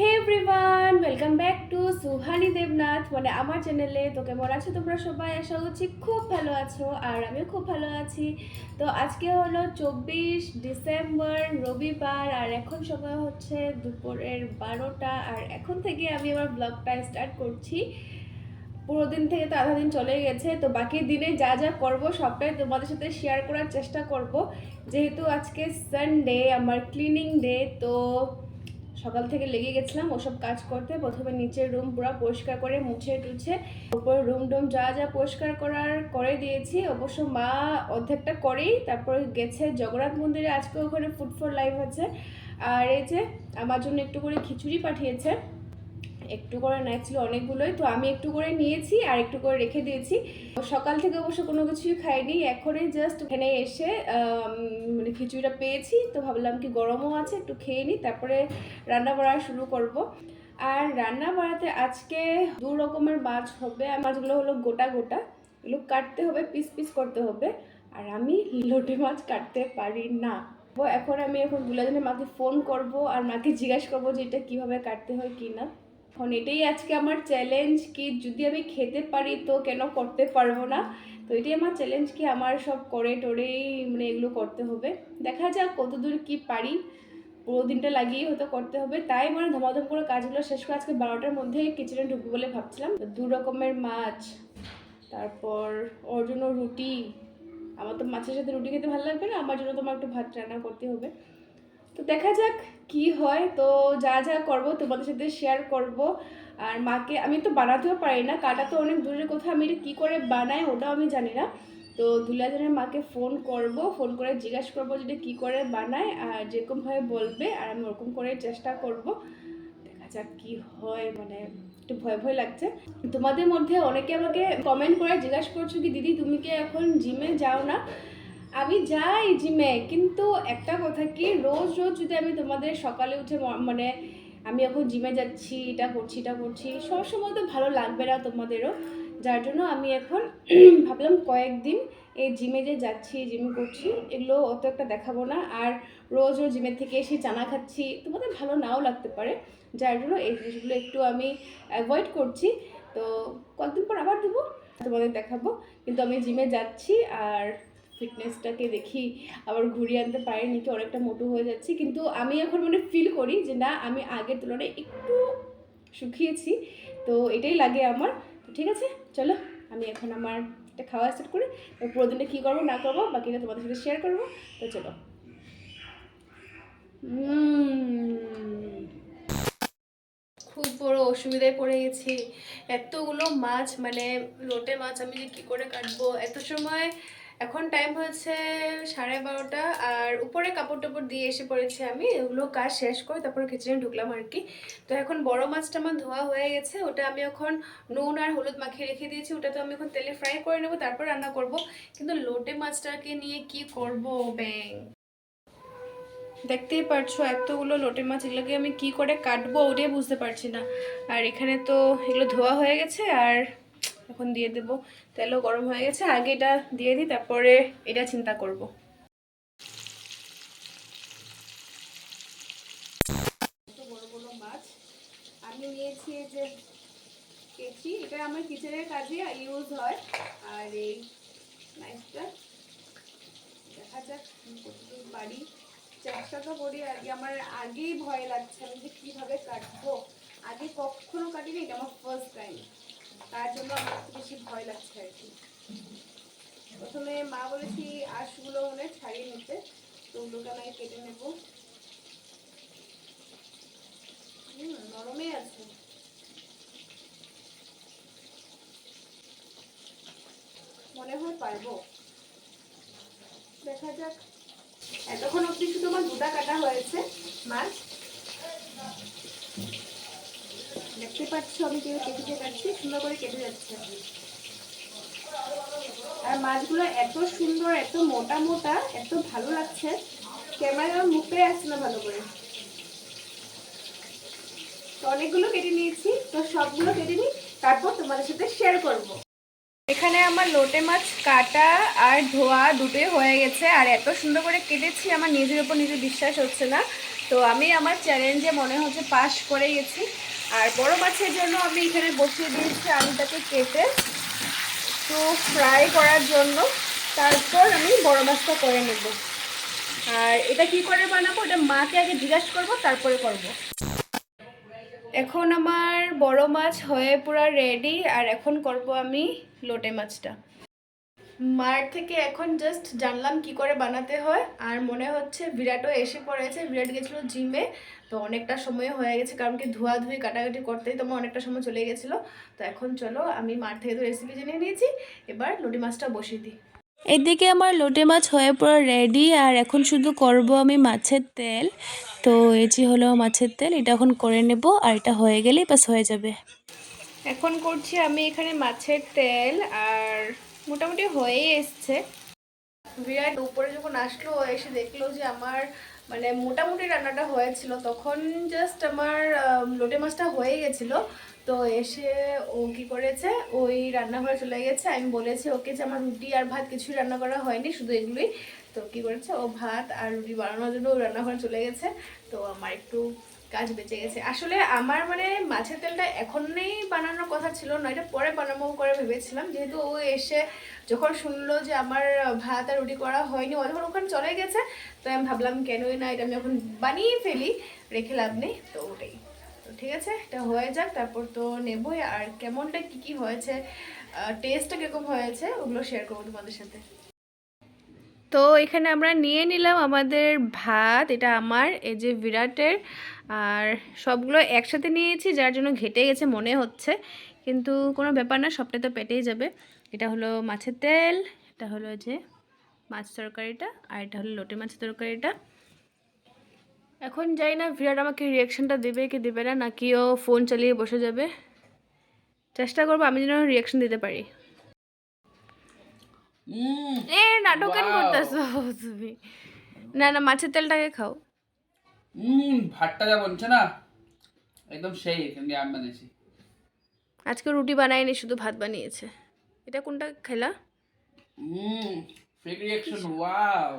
Hey everyone welcome back to Suhani Debnath মানে আমার চ্যানেলে তো কেমন আছো তোমরা সবাই? আশা করছি খুব ভালো আছো আর আমিও খুব ভালো আছি। তো আজকে হলো চব্বিশ ডিসেম্বর, রবিবার, আর এখন সময় হচ্ছে দুপুরের বারোটা। আর এখন থেকে আমি আমার ব্লগটা স্টার্ট করছি। পুরো দিন থেকে তো আধা দিন চলে গেছে, তো বাকি দিনে যা যা করব সবটাই তোমাদের সাথে শেয়ার করার চেষ্টা করব। যেহেতু আজকে সানডে আমার ক্লিনিং ডে তো সকাল থেকে লেগে গেছিলাম, ওসব কাজ করতে। প্রথমে নিচের রুম পুরো পরিষ্কার করে মুছে টুছে, ওপর রুম টুম যা যা পরিষ্কার করার করে দিয়েছি। অবশ্য মা অর্ধেকটা করেই, তারপর গেছে জগন্নাথ মন্দিরে আজকে ওখানে ফুড ফর লাইভ আছে। আর এই যে, আমার জন্য একটু করে খিচুড়ি পাঠিয়েছে। একটু করে ছিল অনেকগুলোই, তো আমি একটু করে নিয়েছি আর একটু করে রেখে দিয়েছি। সকাল থেকে অবশ্য কোনো কিছুই খাইনি, এখনই জাস্ট এখানে এসে মানে খিচুড়িটা পেয়েছি, তো ভাবলাম কি গরমও আছে, একটু খেয়ে নিই তারপরে রান্না বাড়া শুরু করব। আর রান্না বাড়াতে আজকে দু রকমের মাছ হবে মাছগুলো হলো গোটা গোটা। এগুলো কাটতে হবে পিস পিস করতে হবে। আর আমি লোটে মাছ কাটতে পারি না। এখন আমি এখন দুলাজনের মাকে ফোন করব আর মাকে জিজ্ঞাসা করব যে এটা কীভাবে কাটতে হয় কি না। এখন এটাই আজকে আমার চ্যালেঞ্জ কি যদি আমি খেতে পারি তো কেন করতে পারব না? তো এটাই আমার চ্যালেঞ্জ কি আমার সব করে টোরেই মানে এগুলো করতে হবে। দেখা যাক কতদূর কি পারি। পুরো দিনটা লাগিয়ে হয়তো করতে হবে। তাই মানে ধমাধম করে কাজগুলো শেষ করে আজকে বারোটার মধ্যে কিচেনে ঢুকবো বলে ভাবছিলাম। দু রকমের মাছ, তারপর ওর জন্য রুটি। আমার তো মাছের সাথে রুটি খেতে ভালো লাগবে না? আমার জন্য তোমার একটু ভাত রান্না করতে হবে। তো দেখা যাক কি হয়। তো যা যা করব তোমাদের সাথে শেয়ার করব। আর মাকে, আমি তো বানাতেও পারি না। কাটা তো অনেক দূরের কথা। আমি এটা কী করে বানাই ওটাও আমি জানি না। তো দুলাজনের মাকে ফোন করব। ফোন করে জিজ্ঞাসা করব যেটা কী করে বানায়। আর যেরকমভাবে বলবে, আর আমি ওরকম করে চেষ্টা করব। দেখা যাক কি হয়। মানে একটু ভয় ভয় লাগছে। তোমাদের মধ্যে অনেকে আমাকে কমেন্ট করে জিজ্ঞাসা করছ কি, দিদি, তুমি কি এখন জিমে যাও না? আমি যাই জিমে, কিন্তু একটা কথা কি, রোজ রোজ যদি আমি তোমাদের সকালে উঠে মানে আমি এখন জিমে যাচ্ছি, এটা করছি এটা করছি সব সময় তো ভালো লাগবে না তোমাদেরও। যার জন্য আমি এখন ভাবলাম কয়েকদিন এই জিমে যে যাচ্ছি, জিমে করছি, এগুলো অত একটা দেখাবো না। আর রোজ রোজ জিমের থেকে এসে চানা খাচ্ছি, তোমাদের ভালো নাও লাগতে পারে। যার জন্য এই জিনিসগুলো একটু আমি অ্যাভয়েড করছি। তো কয়েকদিন পর আবার দেবো, তোমাদের দেখাবো। কিন্তু আমি জিমে যাচ্ছি আর ফিটনেসটাকে দেখি, আবার ঘুরিয়ে আনতে পারিনি কি অনেকটা মোটু হয়ে যাচ্ছি। কিন্তু আমি এখন মানে ফিল করি যে না, আমি আগের তুলনায় একটু শুকিয়েছি, তো এটাই লাগে আমার। তো ঠিক আছে, চলো, আমি এখন আমার এটা খাওয়া স্টার্ট করি পুরো দিনে কী করব, না করব, বাকিটা তোমাদের সাথে শেয়ার করব, তো চলো। খুব বড় অসুবিধায় পড়ে গেছি। এতগুলো মাছ মানে লোটে মাছ, আমি যে কী করে কাটবো? এত সময় এখন টাইম হয়েছে সাড়ে বারোটা আর উপরে কাপড় টাপড় দিয়ে এসে পড়েছি আমি। এগুলো কাজ শেষ করে তারপরে কিচেনে ঢুকলাম আর কি। তো এখন বড় মাছটা আমার ধোয়া হয়ে গেছে, ওটা আমি এখন নুন আর হলুদ মাখিয়ে রেখে দিয়েছি ওটা তো আমি এখন তেলে ফ্রাই করে নেব, তারপর রান্না করব। কিন্তু লোটে মাছটাকে নিয়ে কি করব, ব্যাং? দেখতেই পারছ, এতগুলো লোটে মাছ, এগুলোকে আমি কি করে কাটবো, ওটাই বুঝতে পারছি না। আর এখানে তো এগুলো ধোয়া হয়ে গেছে, আর এখন দিয়ে দেবো। তেলও গরম হয়ে গেছে, আগে এটা দিয়ে দিই, তারপরে এটা চিন্তা করব। বড় বড় মাছ। আমি নিয়েছি যে কেচি, এটা আমার কিচেনের কাজে ইউজ হয়। আর এই নাইফটা দেখা যাক কতদূর পারি। চেষ্টা তো করি আর কি আমার আগেই ভয় লাগছে আমি যে কীভাবে কাটবো। আগে কখনো কাটিনি, এটা আমার ফার্স্ট টাইম তার জন্য আমার একটু বেশি ভয় লাগছে আর কি। প্রথমে মা বলেছি, আঁশগুলো মনে ছাড়িয়ে নিতে। তো ওগুলোকে আমি কেটে নেব। হুম, নরমে আছে। মনে হয় পারব। দেখা যাক। এতক্ষণ অব্দি শুধু আমার দুটা কাটা হয়েছে, মাছ। দেখতে পাচ্ছ আমি কেউ কেটে কাটছি সুন্দর করে কেটে যাচ্ছে। আর মাছগুলো এত সুন্দর, এত মোটা মোটা, এত ভালো লাগছে। ক্যামেরায় আমার মুখটাই আসছে না ভালো করে। তো অনেকগুলো কেটে নিয়েছি, তো সবগুলো কেটে নিই, তারপর তোমাদের সাথে শেয়ার করব। এখানে আমার লোটে মাছ কাটা আর ধোয়া দুটোই হয়ে গেছে, আর এত সুন্দর করে কেটেছি, আমার নিজের উপর নিজের বিশ্বাস হচ্ছে না। তো আমি আমার চ্যালেঞ্জে মনে হচ্ছে পাশ করে গেছি। আর বড় মাছের জন্য আমি এখানে বসিয়ে দিয়েছি আলুটাকে কেটে। তো ফ্রাই করার জন্য তারপর আমি বড় মাছটা করে নেব। আর এটা কি করে বানাবো? এটা মাকে আগে জিজ্ঞাসা করব, তারপরে করব। এখন আমার বড় মাছ হয়ে পুরো রেডি আর এখন করব আমি লোটে মাছটা। মার থেকে এখন জাস্ট জানলাম কি করে বানাতে হয় আর মনে হচ্ছে বিরাটও এসে পড়েছে বিরাট গেছিল জিমে তো অনেকটা সময় হয়ে গেছে কারণ কি ধোয়াধুয়ি কাটাকাটি করতেই তোমার অনেকটা সময় চলে গেছিল। তো এখন চলো আমি মার থেকে তো রেসিপি জেনে নিয়েছি এবার লুটি মাছটা বসিয়ে দিই। এদিকে আমার লোটে মাছ হয়ে পুরো রেডি আর এখন শুধু করব আমি মাছের তেল। তো এই যে হলো মাছের তেল এটা এখন করে নেব আর এটা হয়ে গেলেই বাস হয়ে যাবে। এখন করছি আমি এখানে মাছের তেল আর মোটামুটি হয়েই এসছে। বিরাট উপরে যখন আসলো এসে দেখল যে আমার মানে মোটামুটি রান্নাটা হয়েছিল। তখন জাস্ট আমার লোটে মাছটা হয়ে গেছিল। তো এসে ও কি করেছে, ওই রান্নাঘরে চলে গেছে। আমি বলেছি ওকে যে আমার রুটি আর ভাত কিছুই রান্না করা হয়নি, শুধু এগুলোই। তো কি করেছে, ও ভাত আর রুটি বানানোর জন্য ও রান্নাঘরে চলে গেছে। তো আমার একটু কাজ বেঁচে গেছে। আসলে আমার মানে মাছের তেলটা এখনই বানানোর কথা ছিল না এটা পরে বানাবো করে ভেবেছিলাম। যেহেতু ও এসে যখন শুনলো যে আমার ভাত আর রুটি করা হয়নি, ও যখন ওখানে চলে গেছে, তো আমি ভাবলাম, কেনই না এটা আমি এখন বানিয়ে ফেলি, রেখে লাভ নেই। তো ওটাই। তো ঠিক আছে, এটা হয়ে যাক, তারপর তো নেবই। আর কেমনটা কি কি হয়েছে টেস্টটা কীরকম হয়েছে, ওগুলো শেয়ার করব তোমাদের সাথে। তো এখানে আমরা নিয়ে নিলাম আমাদের ভাত, এটা আমার, এই যে বিরাটের, আর সবগুলো একসাথে নিয়েছি, যার জন্য ঘেটে গেছে মনে হচ্ছে। কিন্তু কোনো ব্যাপার না সবটাই তো পেটেই যাবে। এটা হলো মাছের তেল, এটা হলো যে মাছ তরকারিটা, আর এটা হলো লোটে মাছের তরকারিটা। এখন যাই না, বিরাট আমাকে রিয়াকশনটা দেবে কি দেবে না, নাকি ও ফোন চালিয়ে বসে যাবে। চেষ্টা করব আমি যেন রিয়াকশন দিতে পারি। এ নাটক কেন করতেছো তুমি। না না মাছের তেলটাকে খাও। উম, ভাতটা যা বলছে না একদম সেই এখানে আমি বানিয়েছি। আজকে রুটি বানাইনি শুধু ভাত বানিয়েছে। এটা কোনটা খেলা? ফেক রিয়াকশন ওয়াও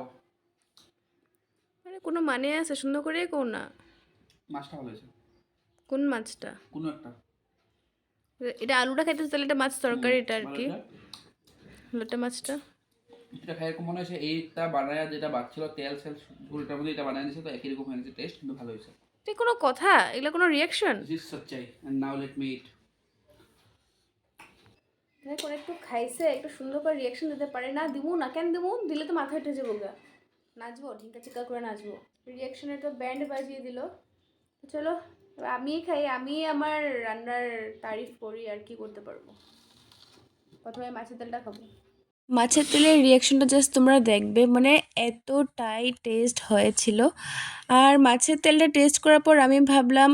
মানে কোনো মানে আছে? সুন্দর করে কোন না। মাছটা ভালো হয়েছে। কোন মাছটা? কোনো একটা। এটা আলুটা খাইতে তাহলে এটা মাছ তরকারি এটা আর কি। লোটা মাছটা? এটা খাই এরকম মনে হয়েছে এইটা বানায় যেটা বাচ্ছিল তেল সেল ঝুলটার মধ্যে এটা বানায় দিয়েছে তো একই রকম হয়ে গেছে টেস্ট কিন্তু ভালো হয়েছে। এটা কোনো কথা? এগুলো কোনো reaction this সচ্চাই and now let me eat করে একটু খাইছে একটু সুন্দর করে রিয়াকশন দিতে পারে। না দিব না কেন দিব দিলে তো মাথায় উঠে যাব গা। নাচবো ঢিঙ্কা চিকা করে নাচবো। রিয়াকশনের তো ব্যান্ড বাজিয়ে দিল। চলো এবার আমিই খাই আমি আমার রান্নার তারিফ করি আর কি করতে পারব। প্রথমে মাছের তেলটা খাব। মাছের তেলের রিয়াকশনটা জাস্ট তোমরা দেখবে মানে এতটাই টেস্ট হয়েছিল। আর মাছের তেলটা টেস্ট করার পর আমি ভাবলাম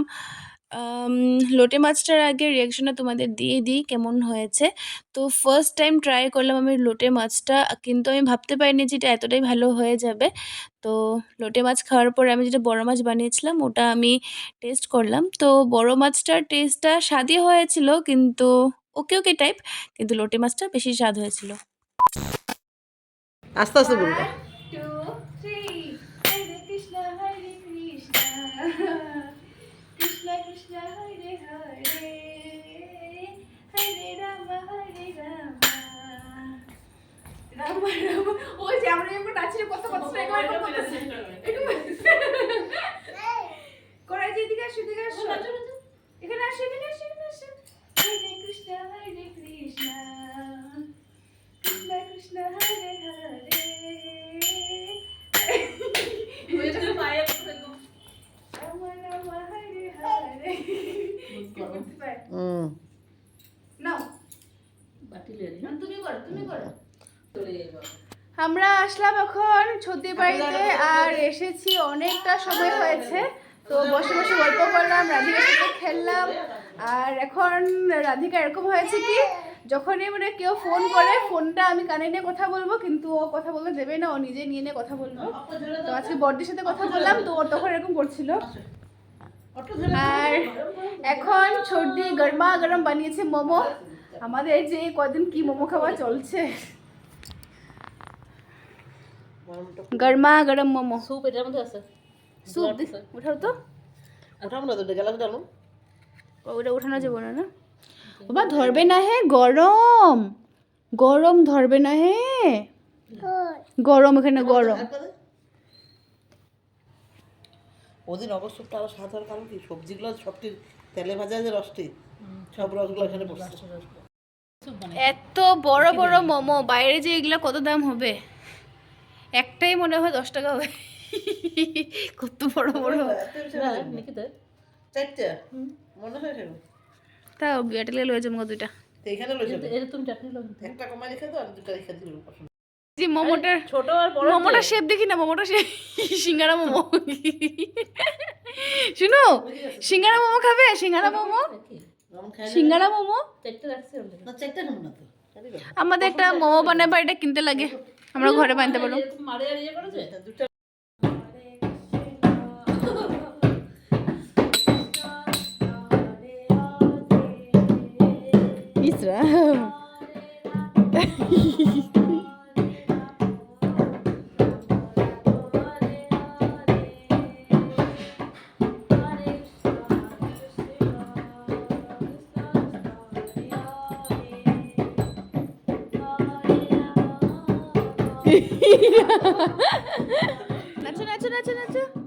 লোটে মাছটার আগে রিয়াকশনটা তোমাদের দিয়ে দিই কেমন হয়েছে। তো ফার্স্ট টাইম ট্রাই করলাম আমি লোটে মাছটা, কিন্তু আমি ভাবতে পারিনি যে এটা এতটাই ভালো হয়ে যাবে। তো লোটে মাছ খাওয়ার পরে আমি যেটা বড় মাছ বানিয়েছিলাম, ওটা আমি টেস্ট করলাম। তো বড় মাছটার টেস্টটা স্বাদই হয়েছিল, কিন্তু ওকে ওকে টাইপ কিন্তু লোটে মাছটা বেশি স্বাদ হয়েছিল। আস্তে আস্তে বলবে। আমরা আসলাম এখন ছুটি বাড়িতে আর এসেছি অনেকটা সময় হয়েছে। তো বসে বসে গল্প করলাম রাধিকার সাথে খেললাম। আর এখন রাধিকা এরকম হয়েছে কি যখনই মানে কেউ ফোন করে ফোনটা আমি কানে নিয়ে কথা বলব কিন্তু ও কথা বলতে দেবে না ও নিজে নিয়ে নিয়ে কথা বলব। তো আজকে বর্দির সাথে কথা বললাম তো ও তখন এরকম করছিল। আর এখন সর্দি গরমা গরম বানিয়েছে মোমো। আমাদের যে কদিন কি মোমো খাওয়া চলছে। গরমা গরম মোমো স্যুপ এটার মধ্যে আছে স্যুপ উঠাও তো উঠাম না তো গেলাস ডালো ওটা উঠানো যাব না না বাবা ধরবে না হে গরম গরম ধরবে না হে গরম এখানে গরম ওদিন অবশ্যটা আরও স্বাদ হওয়ার কারণ কি সবজিগুলো সবটি তেলে ভাজা যে রসটি সব রসগুলো এখানে এত বড় বড় মোমো বাইরে যে এগুলো কত দাম হবে একটাই মনে হয় দশ টাকা হবে। কত বড় বড়। চারটে? মনে হয় তাও গেটলে লয়ে যাব দুইটা। তো যে মোমোটার ছোট আর বড় মোমোটা শেপ দেখি না মোমোটা শেপ সিঙ্গারা মোমো। শুনো সিঙ্গারা মোমো খাবে? সিঙ্গারা মোমো? সিঙ্গারা মোমো? তো। আমাদের একটা মোমো বানায় এটা কিনতে লাগে। আমরা ঘরে বানাতে পারো 哈哈哈哈哈哈！来吃来吃来吃来吃。